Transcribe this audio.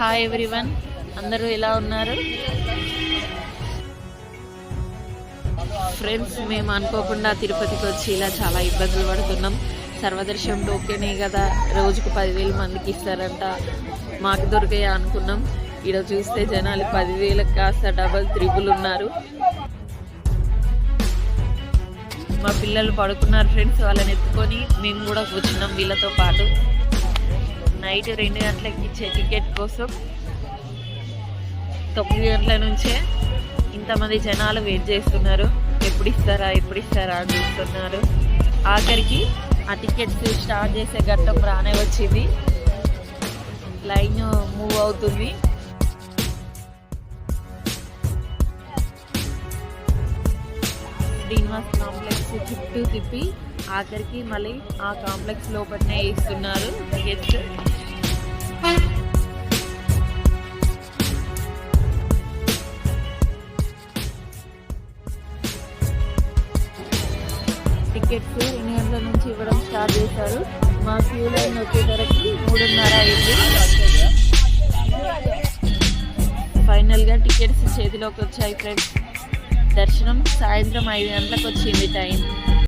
Hi everyone అందరూ ఎలా ఉన్నారు? ఫ్రెండ్స్ మేము అనుకోకుండా తిరుపతికి వచ్చి ఇలా చాలా ఇబ్బందులు పడుతున్నాం. సర్వదర్శనం టోకెనే కదా? రోజుకు పదివేల మందికి ఇస్తారంట. మాకు దొరికే అనుకున్నాం. ఇక్కడ చూస్తే జనాలు పదివేలకు కాస్త డబల్ త్రిబుల్ ఉన్నారు. మా పిల్లలు పడుకున్నారు ఫ్రెండ్స్ వాళ్ళని ఎత్తుకొని మేము కూడా కూర్చున్నాం వీళ్ళతో పాటు. నైట్ రెండు గంటలకి ఇచ్చే టికెట్ కోసం తొమ్మిది గంటల నుంచే ఇంతమంది జనాలు వెయిట్ చేస్తున్నారు. ఎప్పుడు ఇస్తారా ఎప్పుడు ఇస్తారా అని చూస్తున్నారు. ఆఖరికి ఆ టికెట్స్ స్టార్ట్ చేసే ఘట్టం రానే వచ్చింది. లైన్ మూవ్ అవుతుంది. శ్రీనివాస్ కాంప్లెక్స్ చుట్టూ తిప్పి ఆఖరికి మళ్ళీ ఆ కాంప్లెక్స్ లోపలనే ఇస్తున్నారు టికెట్స్. టికెట్స్ ఎన్ని గంటల నుంచి ఇవ్వడం స్టార్ట్ చేశారు? మా క్యూ లైన్ వచ్చేసరికి మూడున్నర అయింది. ఫైనల్గా టికెట్స్ చేతిలోకి వచ్చాయి ఫ్రెండ్స్. దర్శనం సాయంత్రం ఐదు గంటలకు వచ్చింది టైం.